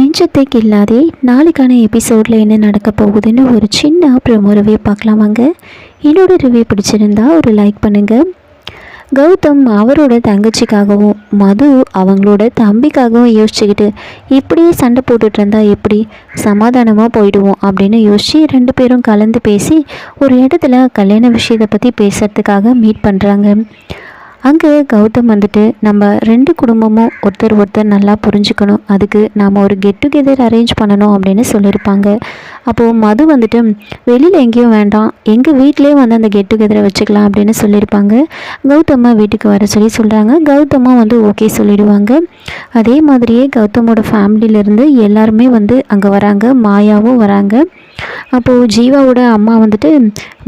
நெஞ்சத்தை இல்லாதே நாளைக்கான எபிசோடில் என்ன நடக்க போகுதுன்னு ஒரு சின்ன ப்ரொமோ ரிவ்யூ பார்க்கலாம் வாங்க. என்னோட ரிவ்யூ பிடிச்சிருந்தா ஒரு லைக் பண்ணுங்கள் கௌதம் அவரோட தங்கச்சிக்காகவும் மது அவங்களோட தம்பிக்காகவும் யோசிச்சுக்கிட்டு இப்படியே சண்டை போட்டுட்டு இருந்தா எப்படி? சமாதானமாக போயிடுவோம் அப்படின்னு யோசித்து ரெண்டு பேரும் கலந்து பேசி ஒரு இடத்துல கல்யாண விஷயத்தை பற்றி பேசுகிறதுக்காக மீட் பண்ணுறாங்க அங்கே கௌதம் வந்துட்டு நம்ம ரெண்டு குடும்பமும் ஒருத்தர் ஒருத்தர் நல்லா புரிஞ்சுக்கணும். அதுக்கு நாம் ஒரு கெட் டுகெதர் அரேஞ்ச் பண்ணணும் அப்படின்னு சொல்லியிருப்பாங்க. அப்போது மது வந்துட்டு வெளியில் எங்கேயும் வேண்டாம். எங்கள் வீட்டிலே வந்து அந்த கெட் டுகெதரை வச்சுக்கலாம் அப்படின்னு சொல்லியிருப்பாங்க. கௌதம்மா வீட்டுக்கு வர சொல்லி சொல்கிறாங்க கௌதமா வந்து ஓகே சொல்லிடுவாங்க. அதே மாதிரியே கௌதமோட ஃபேமிலியிலேருந்து எல்லாருமே வந்து அங்கே வராங்க. மாயாவும் வராங்க. அப்போது ஜீவாவோட அம்மா வந்துட்டு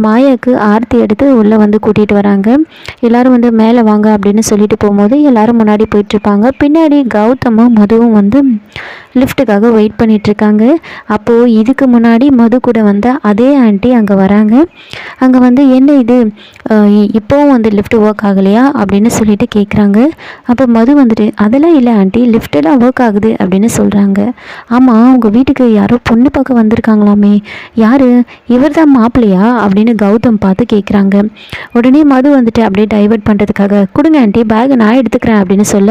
மாயாவுக்கு ஆர்த்தி எடுத்து உள்ளே வந்து கூட்டிகிட்டு வராங்க. எல்லோரும் வந்து மேலே வாங்க அப்படின்னு சொல்லிட்டு போகும்போது எல்லோரும் முன்னாடி போயிட்டுருப்பாங்க பின்னாடி கௌதமும் மதுவும் வந்து லிஃப்ட்டுக்காக வெயிட் பண்ணிகிட்ருக்காங்க அப்போது இதுக்கு முன்னாடி மது கூட வந்த அதே ஆண்டி அங்கே வராங்க. அங்கே வந்து என்ன இது? இப்போவும் வந்து லிஃப்ட் ஒர்க் ஆகலையா? அப்படின்னு சொல்லிட்டு கேட்குறாங்க அப்போ மது வந்துட்டு அதெல்லாம் இல்லை ஆண்டி லிஃப்ட்டெல்லாம் ஒர்க் ஆகுது அப்படின்னு சொல்கிறாங்க ஆமாம் உங்கள் வீட்டுக்கு யாரோ பொண்ணு பார்க்க வந்திருக்காங்களாமே. யார்? இவர் தான் மாப்பிள்ளையா? அப்படின்னு கௌதம் பார்த்து கேட்குறாங்க உடனே மது வந்துட்டு அப்படியே டைவர்ட் பண்ணுறதுக்காக கொடுங்க ஆண்டி பேக் நான் எடுத்துக்கிறேன் அப்படின்னு சொல்ல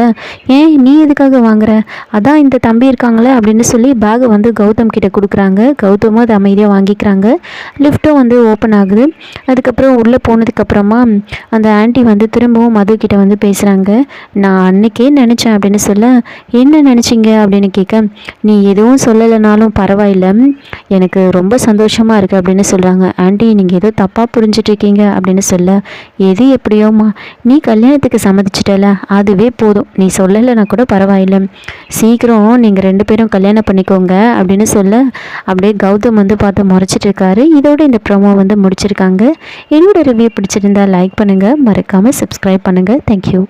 ஏன் நீ எதுக்காக வாங்குற? அதான் இந்த தம்பி இருக்காங்களே அப்படின்னு சொல்லி பேகை வந்து கௌதம் கிட்ட கொடுக்குறாங்க. கௌதமும் அதை அமைதியாக வாங்கிக்கிறாங்க. லிஃப்ட்டும் வந்து ஓப்பன் ஆகுது. அதுக்கப்புறம் உள்ளே போனதுக்கப்புறமா அந்த ஆண்டி வந்து திரும்பவும் மது கிட்ட வந்து பேசுகிறாங்க நான் அன்னைக்கே நினச்சேன் அப்படின்னு சொல்ல என்ன நினச்சிங்க? அப்படின்னு கேட்க நீ எதுவும் சொல்லலைனாலும் பரவாயில்ல. எனக்கு ரொம்ப சந்தோஷமாக இருக்குது அப்படின்னு சொல்கிறாங்க ஆண்டி நீங்கள் ஏதோ தப்பாக புரிஞ்சிட்ருக்கீங்க அப்படின்னு சொல்ல எது எப்படியோம்மா? நீ கல்யாணத்துக்கு சம்மதிச்சிட்டல. அதுவே போதும். நீ சொல்லலைன்னா கூட பரவாயில்ல. சீக்கிரம் நீங்கள் ரெண்டு ரெண்டு பேரும் கல்யாணம் பண்ணிக்கோங்க அப்படின்னு சொல்ல அப்படியே கௌதம் வந்து பார்த்து முறைச்சிட்டு இருக்காரு. இதோட இந்த ப்ரோமோ வந்து முடிச்சிருக்காங்க. என்னோட ரிவ்யூ பிடிச்சிருந்தா லைக் பண்ணுங்கள் மறக்காமல் சப்ஸ்கிரைப் பண்ணுங்கள் தேங்க்யூ